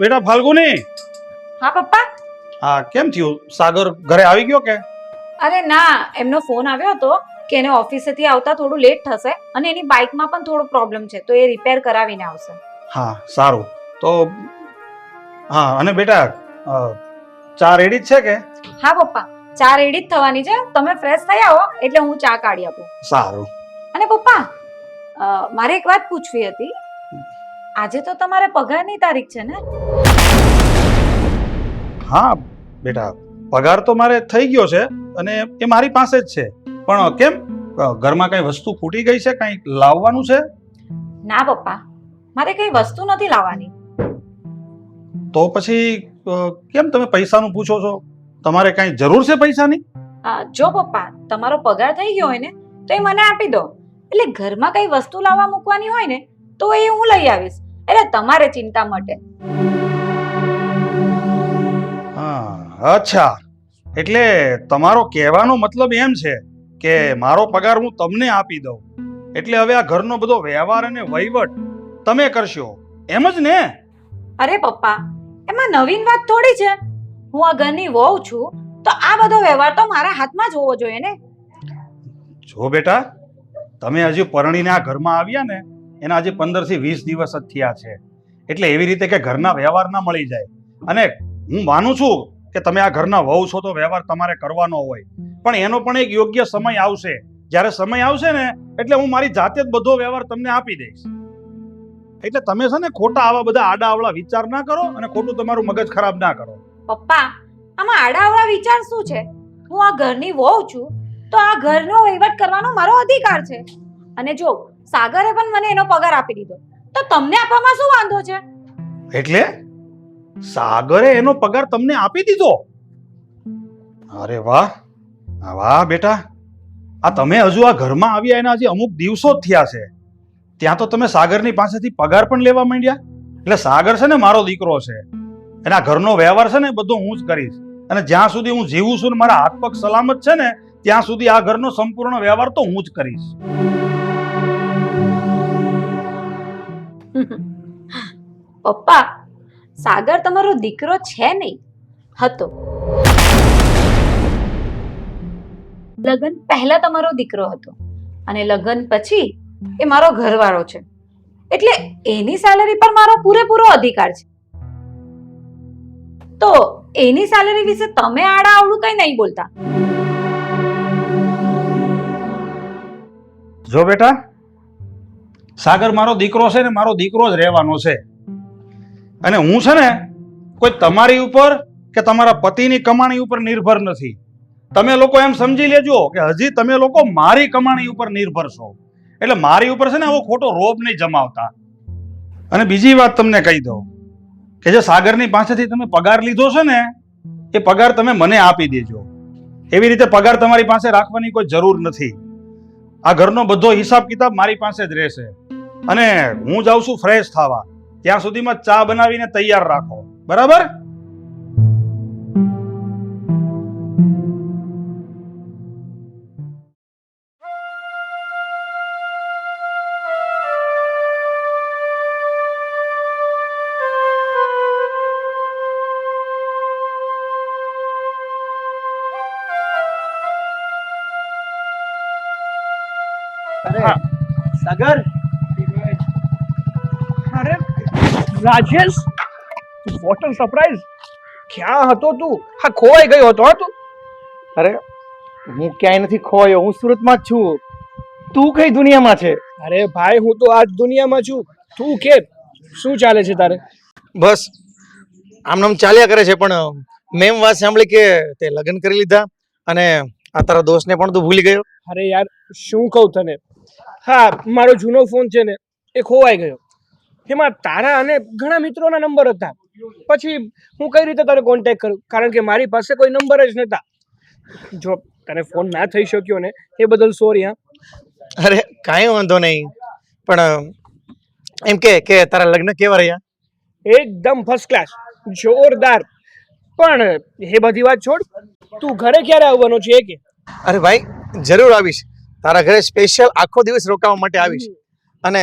બેટા ફાલ્ગુની? હા પપ્પા? હા કેમ થયું? સાગર ઘરે આવી ગયો કે? અરે ના એમનો ફોન આવ્યો હતો કે એને ઓફિસેથી આવતા થોડું લેટ થશે અને એની બાઇકમાં પણ થોડો પ્રોબ્લેમ છે તો એ રિપેર કરાવીને આવશે. હા સારું. તો હા અને બેટા ચા રેડી જ છે કે? હા પપ્પા. ચા રેડી જ થવાની છે. તમે ફ્રેશ થઈ આવો એટલે હું ચા કાઢી આપું. સારું. અને પપ્પા મારે એક વાત પૂછવી હતી. આજે તો તમારે પગારની તારીખ છે ને? હા બેટા પગાર તો મારે થઈ ગયો છે અને એ મારી પાસે જ છે. પણ કેમ? ઘરમાં કઈ વસ્તુ ખૂટી ગઈ છે? કઈ લાવવાનું છે? ના પપ્પા. મારે કઈ વસ્તુ નથી લાવવાની. તો પછી કેમ તમે પૈસાનું પૂછો છો? તમારે કઈ જરૂર છે પૈસાની? જો પપ્પા તમારો પગાર થઈ ગયો હોય ને તો એ મને આપી દો. એટલે ઘરમાં કઈ વસ્તુ લાવવા મૂકવાની હોય ને તો એ હું લઈ આવીશ. એટલે તમારે ચિંતા માટે. અચ્છા. એટલે તમારો કહેવાનો મતલબ એમ છે કે મારો પગાર હું તમને આપી દઉં. એટલે હવે આ ઘરનો બધો વ્યવહાર અને વહીવટ તમે કરશો. એમ જ ને? અરે પપ્પા એમાં નવીન વાત થોડી છે. હું આ ઘરની વહુ છું તો આ બધો વ્યવહાર તો મારા હાથમાં જ હોવો જોઈએ ને? જો બેટા તમે હજી પરણીને આ ઘરમાં આવ્યા ને એના હજી પંદરથી વીસ દિવસ જ થયા છે. એટલે એવી રીતે કે ઘરના વ્યવહાર ના મળી જાય. અને હું માનું છું કે તમે આ ઘરના વહુ છો તો વ્યવહાર તમારે કરવાનો હોય. પણ એનો પણ એક યોગ્ય સમય આવશે. જ્યારે સમય આવશે ને એટલે હું મારી જાતે જ બધો વ્યવહાર તમને આપી દઈશ. એટલે તમે છે ને ખોટા આવા બધા આડા અવળા વિચાર ના કરો અને ખોટું તમારું મગજ ખરાબ ના કરો. પપ્પા આમાં આડાઅવળા વિચાર શું છે? હું આ ઘરની વહુ છું તો આ ઘરનો વહીવટ કરવાનો મારો અધિકાર છે. અને જો સાગરે પણ મને એનો પગાર આપી દીધો તો તમને આપવામાં શું વાંધો છે? એટલે? સાગરે એનો પગાર તમને આપી દીધો. અરે વાહ. વાહ બેટા. આ તમે હજુ આ ઘરમાં આવ્યા એના હજી અમુક દિવસો જ થયા છે. ત્યાં તો તમે સાગરની પાસેથી પગાર પણ લેવા માંડ્યા. એટલે સાગર છે ને મારો દીકરો છે. એના ઘરનો વ્યવહાર છે ને બધો હું જ કરીશ. અને જ્યાં સુધી હું જીવું છું ને મારા હાથ પગ સલામત છે ને, ત્યાં સુધી આ ઘરનો સંપૂર્ણ વ્યવહાર તો હું જ કરીશ. પપ્પા સાગર તમારો દીકરો છે નહીં? હતો. લગ્ન પહેલા તમારો દીકરો હતો. અને લગ્ન પછી એ મારો ઘરવાળો છે. એટલે એની સેલેરી પર મારો પૂરેપૂરો અધિકાર છે. તો એની સેલરી વિશે તમે આડા આવડું કઈ નહીં બોલતા. જો બેટા, સાગર મારો દીકરો છે ને મારો દીકરો જ રહેવાનો છે. અને હું છે ને કોઈ તમારી ઉપર કે તમારા પતિની કમાણી ઉપર નિર્ભર નથી. તમે લોકો એમ સમજી લેજો કે હજી તમે લોકો મારી કમાણી ઉપર નિર્ભર છો. એટલે મારી ઉપર છે ને આવો ખોટો રોપ નહીં જમાવતા. અને બીજી વાત તમને કહી દઉં કે જે સાગરની પાસેથી તમે પગાર લીધો છે ને, એ પગાર તમે મને આપી દેજો. એવી રીતે પગાર તમારી પાસે રાખવાની કોઈ જરૂર નથી. આ ઘરનો બધો હિસાબ કિતાબ મારી પાસે જ રહેશે. અને હું જાઉં છું ફ્રેશ થવા. ત્યાં સુધીમાં ચા બનાવીને તૈયાર રાખો. બરાબર? અરે Sagar? Rajesh what a surprise ક્યાં હતો તું? હા ખોવાઈ ગયો હતો તું. અરે હું ક્યાંય નથી ખોવાયો હું સુરતમાં જ છું. તું કઈ દુનિયામાં છે? અરે ભાઈ હું તો આ દુનિયામાં છું. તું કે શું ચાલે છે તારે? બસ આમ નામ ચાલ્યા કરે છે પણ મેં વાત સાંભળી કે તે લગ્ન કરી લીધા અને આ તારા દોસ્તને પણ તું ભૂલી ગયો. અરે યાર શું કહું તને? હા મારો જૂનો ફોન છે ને એ ખોવાઈ ગયો. એમાં તારા અને ઘણા મિત્રોના નંબર હતા. પછી હું કઈ રીતે તારે કોન્ટેક્ટ કરું? કારણ કે મારી પાસે કોઈ નંબર જ નહોતા જો તને ફોન ના થઈ શક્યો ને એ બદલ સોરી હા. અરે કાંઈ વાંધો નહીં. પણ એમ કે કે તારા લગ્ન કેવા રહ્યા? એકદમ ફર્સ્ટ ક્લાસ જોરદાર. પણ એ બધી વાત છોડ. તું ઘરે ક્યારે આવવાનો છે કે? અરે ભાઈ જરૂર આવીશ. તારા ઘરે સ્પેશિયલ આખો દિવસ રોકાવા માટે આવીશ. અને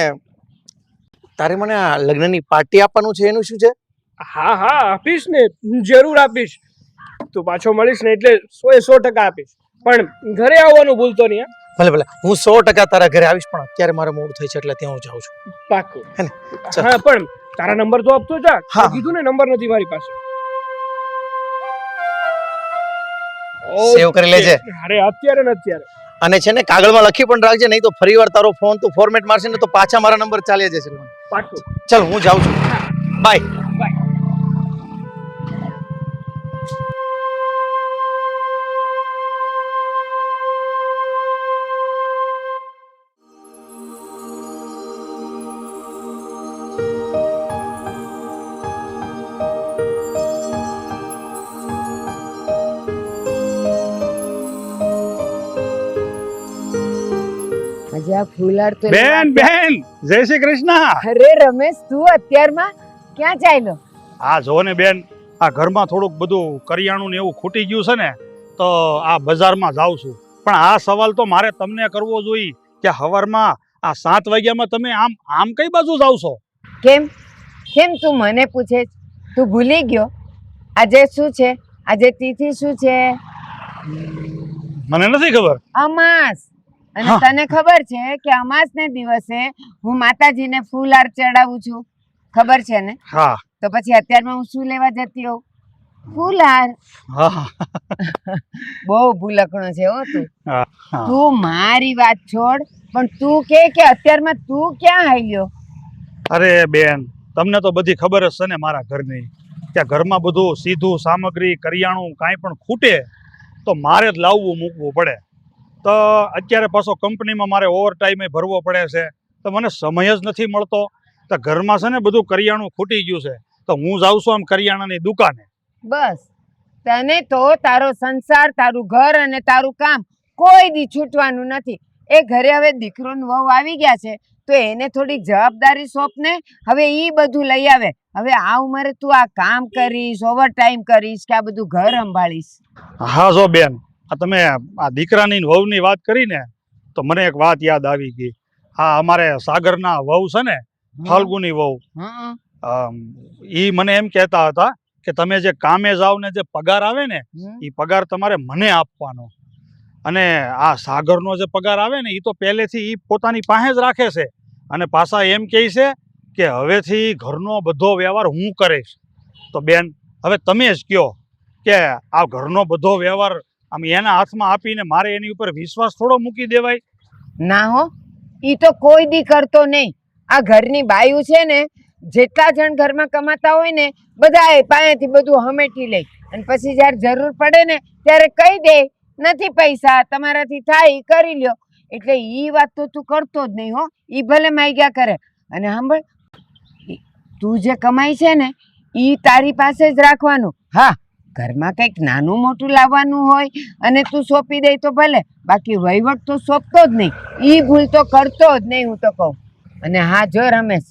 તારે મને આ લગ્નની પાર્ટી આપવાનું છે એનું શું છે? હા હા આપીશ ને જરૂર આપીશ. તું પાછો મળીશ ને એટલે સો એ સો ટકા આપીશ. પણ ઘરે આવવાનું ભૂલતો નહીં ભલે ભલે હું સો ટકા તારા ઘરે આવીશ પણ અત્યારે મારે મોડું થઈ છે એટલે ત્યાં હું જાઉં છું. પાક્કું. હે ને? હા પણ તારા નંબર તો આપતો જા કીધું ને નંબર નથી મારી પાસે. સેવ કરી લેજે. અરે અત્યારે ને અત્યારે. અને છે ને કાગળમાં લખી પણ રાખજે નહીં તો ફરીવાર તારો ફોન તું ફોર્મેટ મારશે ને તો પાછા મારા નંબર ચાલી જશે. ચલ ચાલ હું જાઉં છું. બાય બાય આજે આ ફૂલાર તો બેન બેન જય શ્રી કૃષ્ણ. અરે રમેશ તું અત્યારમાં ક્યાં ચાલ્યો? આ જો ને બેન આ ઘરમાં થોડુંક બધું કરિયાણું ને એવું ખૂટી ગયું છે ને તો આ બજારમાં જાઉં છું. પણ આ સવાલ તો મારે તમને કરવો જોઈએ કે હવારમાં આ સાત વાગ્યામાં તમે આમ આમ કઈ બાજુ જાવ છો? કેમ? કેમ તું મને પૂછે? તું ભૂલી ગયો? આજે શું છે? આજે તિથિ શું છે? મને નથી ખબર. અમાસ. અને તને ખબર છે કે અમાસ ને દિવસે હું માતાજીને ફૂલહાર ચડાવું છું. ખબર છે ને? હા. તો પછી અત્યારમાં હું શું લેવા જતી હોઉં? ફૂલહાર હાર. બહુ ભૂલકણો છે હો તું. તું મારી વાત છોડ પણ તું કે કે અત્યારમાં તું ક્યાં આવ્યો અરે બેન તમને તો બધી ખબર જ છે ને મારા ઘરની. ત્યાં ઘરમાં બધું સીધું સામગ્રી કરિયાણું કાંઈ પણ ખૂટે તો મારે જ લાવવું મૂકવું પડે. તો અત્યારે પાછો કંપનીમાં મારે ઓવર ટાઈમે ભરવો પડે છે. તો મને સમય જ નથી મળતો. તો ઘરમાં છે ને બધું કરિયાણું ખૂટી ગયું છે. તો હું જાઉં છું આમ કરિયાણાની દુકાને. બસ. તને તો તારો સંસાર તારું ઘર અને તારું કામ કોઈ દી છૂટવાનું નથી. એ ઘરે હવે દીકરો વહુ આવી ગયા છે તો એને થોડીક જવાબદારી સોંપને હવે એ બધું લઈ આવે. હવે આ ઉંમરે તું આ કામ કરીશ ઓવર ટાઈમ કરીશ કે આ બધું ઘર સંભાળીશ. હા જો બેન આ તમે આ દીકરાની ને વહુની વાત કરી ને તો મને એક વાત યાદ આવી ગઈ. હા અમારે સાગરના વહુ છે ને ફાલ્ગુની વહુ. એ મને એમ કહેતા હતા કે તમે જે કામે જાઓ ને જે પગાર આવે ને. એ પગાર તમારે મને આપવાનો. અને આ સાગરનો જે પગાર આવે ને એ તો પહેલેથી એ પોતાની પાસે જ રાખે છે. અને પાછા એમ કહે છે કે હવેથી ઘરનો બધો વ્યવહાર હું કરીશ. તો બેન હવે તમે જ કહો કે આ ઘરનો બધો વ્યવહાર આમ એના હાથમાં આપીને મારે એની ઉપર વિશ્વાસ થોડો મૂકી દેવાય. ના હો, ઈ તો કોઈ દી કરતો નહીં. આ ઘરની બાયું છે ને, જેટલા જણ ઘરમાં કમાતા હોય ને બધા એ પાસેથી બધું હમેટી લે. અને પછી જ્યારે જરૂર પડે ને, ત્યારે કહી દે, નથી પૈસા, તમારાથી થાય એ કરી લ્યો. એટલે ઈ વાત તો તું કરતો જ નહીં હો. ઈ ભલે માગ્યા કરે. અને સાંભળ તું જે કમાઈ છે ને, ઈ તારી પાસે જ રાખવાનું. હા ઘરમાં કંઈક નાનું મોટું લાવવાનું હોય અને તું સોંપી દે તો ભલે. બાકી વહીવટ તો સોંપતો જ નહીં. એ ભૂલ તો કરતો જ નહીં, હું તો કહું. અને હા, જો રમેશ,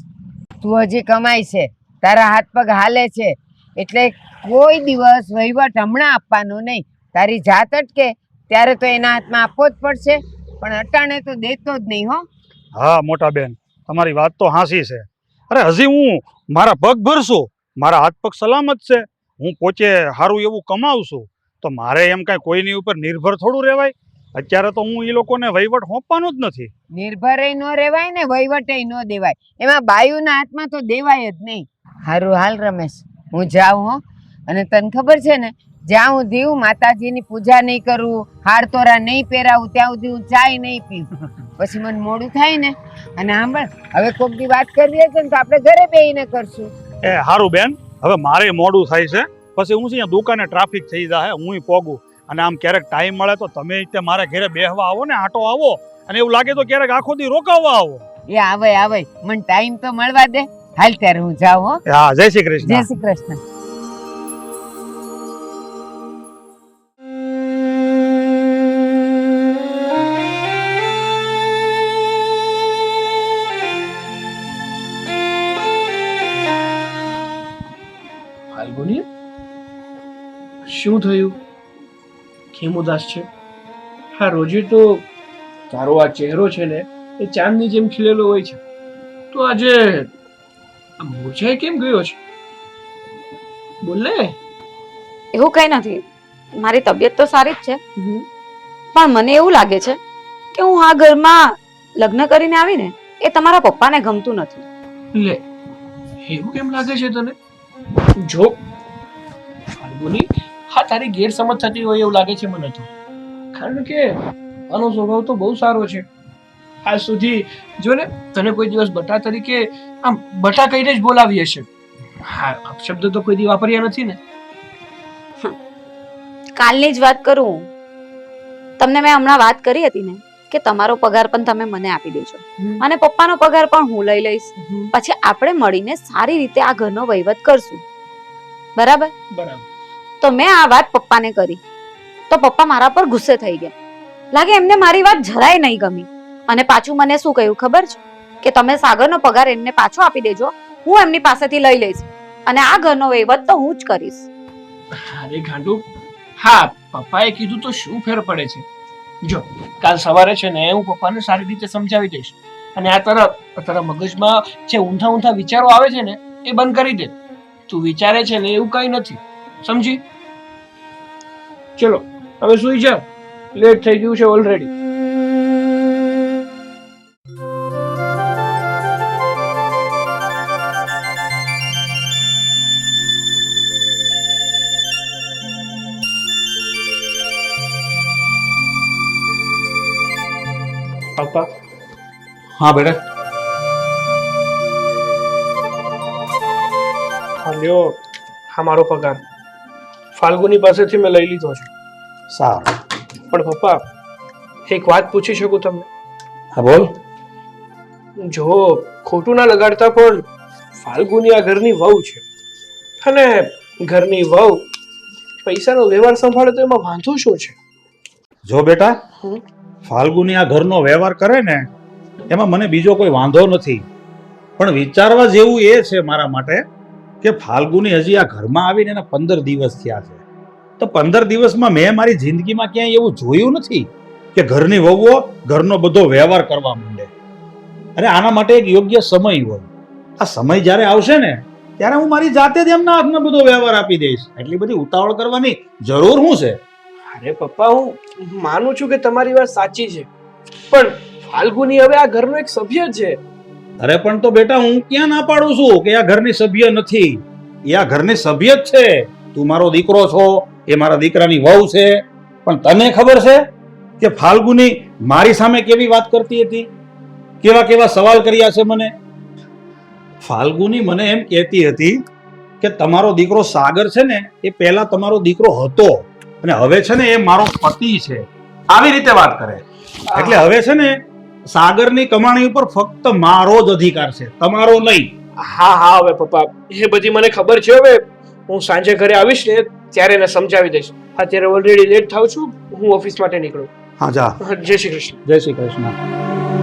તું હજી કમાય છે. તારા હાથ પગ હાલે છે. એટલે કોઈ દિવસ વહીવટ હમણાં આપવાનો નહીં. તારી જાત અટકે, ત્યારે તો એના હાથમાં આપવો જ પડશે. પણ અટાણે તો દેતો જ નહીં, હો. હા, મોટા બેન, તમારી વાત તો હાસી છે. અરે, હજી હું મારા પગ ભરશું? મારા હાથ પગ સલામત છે? હું પોતે સારું એવું કમાવું છું તો મારે એમ કાંઈ કોઈની ઉપર નિર્ભર થોડું રહેવાય? અત્યારે તો હું એ લોકોને વહીવટ સોંપવાનો જ નથી. નિર્ભર ન રહેવાય ને વહીવટ ન દેવાય. એમાં બાયુના હાથમાં તો દેવાય જ નહીં. હારું હાલ રમેશ હું જાઉં હો. અને તને ખબર છે ને જ્યાં હું દીવ માતાજીની પૂજા નહીં કરું હાર તોરા નહીં પહેરાવું ત્યાં સુધી હું ચાય નહીં પીવું પછી મને મોડું થાય ને. અને સાંભળ હવે કોક દી વાત કરીએ છે ને તો આપણે ઘરે બેહીને કરશું. એ સારું બેન હવે મારે મોડું થાય છે. પછી હું છે અહીંયા દુકાને ટ્રાફિક થઈ જાય હું પોગું. અને આમ ક્યારેક ટાઈમ મળે તો તમે તે મારા ઘરે બેહવા આવો ને આટો આવો. અને એવું લાગે તો ક્યારેક આખો દી રોકાવવા આવો. એ આવે આવે. મને ટાઈમ તો મળવા દે. હાલ ત્યારે હું જાઉં હો. હા જય શ્રી જય કૃષ્ણ શ્રી કૃષ્ણ. શું થયું? કેમ ઉદાસ છે? હા રોજે તો તારો આ ચહેરો છે ને એ ચાંદની જેમ ખીલેલો હોય છે. તો આજે આ મૂર્છાઈ કેમ ગયો છે? બોલ ને. એવું કંઈ નથી. મારી તબિયત તો સારી જ છે. પણ મને એવું લાગે છે કે હું આ ઘરમાં લગ્ન કરીને આવીને એ તમારા પપ્પાને ગમતું નથી. લે એવું કેમ લાગે છે તને? જો હા તારી ગેરસમજ થતી હોય એવું લાગે છે મને તો. કારણ કે આનો સ્વભાવ તો બહુ સારો છે. આજ સુધી જો ને તને કોઈ દિવસ બટા તરીકે આમ બટા કહીને જ બોલાવી હશે હા અપશબ્દ તો કોઈ દી વાપર્યા નથી ને. કાલની જ વાત કરું તમને મેં હમણાં વાત કરી હતી ને કે તમારો પગાર પણ તમે મને આપી દેજો. અને પપ્પાનો પગાર પણ હું લઈ લઈશ. પછી આપણે મળીને સારી રીતે આ ઘરનો વહીવટ કરશું. બરાબર? બરાબર. તો મેં આ વાત પપ્પાને કરી. તો પપ્પા મારા પર ગુસ્સે થઈ ગયા. લાગે એમને મારી વાત જરાય નહીં ગમી. અને પાછું મને શું કહ્યું ખબર છે? કે તમે સાગરનો પગાર એમને પાછો આપી દેજો. હું એમની પાસેથી લઈ લઈશ. અને આ ઘરનો વહીવટ તો હું જ કરીશ. અરે ગાંડુ, હા, પપ્પાએ કીધું તો શું ફેર પડે છે? જો, કાલ સવારે છે ને હું પપ્પાને સારી રીતે સમજાવી દઈશ. અને આ તરફ તારા મગજમાં જે ઊંધા ઊંધા વિચારો આવે છે ને, એ બંધ કરી દે. તું વિચારે છે ને એવું કઈ નથી. સમજી? ચલો હવે સુઈ જા. લેટ થઈ ગયું છે ઓલરેડી પપ્પા? હા બેટા. હા લ્યો. હા મારો પગાર. ફાલ્ગુની પાસેથી મેં લઈ લીધો છે. સારું. પણ પપ્પા એક વાત પૂછી શકું તમને? હા બોલ. જો ખોટું ના લગાડતા પણ ફાલ્ગુની આ ઘરની વહુ છે. અને ઘરની વહુ પૈસાનો વ્યવહાર સંભાળે તો એમાં વાંધો શું છે? જો બેટા. ફાલ્ગુની આ ઘરનો વ્યવહાર કરે ને એમાં મને બીજો કોઈ વાંધો નથી. પણ વિચારવા જેવું એ છે મારા માટે કે ફાલ્ગુની હજી આ ઘરમાં આવીને એના પંદર દિવસ થયા છે. તો પંદર દિવસમાં મેં મારી જિંદગીમાં ક્યાંય એવું જોયું નથી કે ઘરની વહુઓ ઘરનો બધો વ્યવહાર કરવા માંડે. અને આના માટે એક યોગ્ય સમય હોય. આ સમય જ્યારે આવશે ને, ત્યારે હું મારી જાતે જ એમના હાથમાં બધો વ્યવહાર આપી દઈશ. એટલી બધી ઉતાવળ કરવાની જરૂર શું છે? અરે પપ્પા, હું માનું છું કે તમારી વાત સાચી છે. પણ ફાલ્ગુની હવે આ ઘરનો એક સભ્ય છે. અરે પણ તો બેટા હું ક્યાં ના પાડું છું કે આ ઘરની સભ્ય નથી? એ આ ઘરની સભ્ય જ છે. તું મારો દીકરો છો, એ મારા દીકરાની વહુ છે. પણ તને ખબર છે કે ફાલ્ગુની મારી સામે કેવી વાત કરતી હતી? કેવા કેવા સવાલ કર્યા છે મને? ફાલ્ગુની મને એમ કહેતી હતી કે તમારો દીકરો સાગર છે ને, એ પહેલા તમારો દીકરો હતો. અને હવે છે ને એ મારો પતિ છે. આવી રીતે વાત કરે. એટલે હવે છે ને સાગરની કમાણી ઉપર ફક્ત મારો જ અધિકાર છે તમારો નહીં. હા હા હવે પપ્પા એ બધી મને ખબર છે હવે. હું સાંજે ઘરે આવીશ ને ત્યારે એને સમજાવી દઈશ. અત્યારે ઓલરેડી લેટ થાઉં છું હું ઓફિસ માટે નીકળું. હા જા. જય શ્રી કૃષ્ણ. જય શ્રી કૃષ્ણ.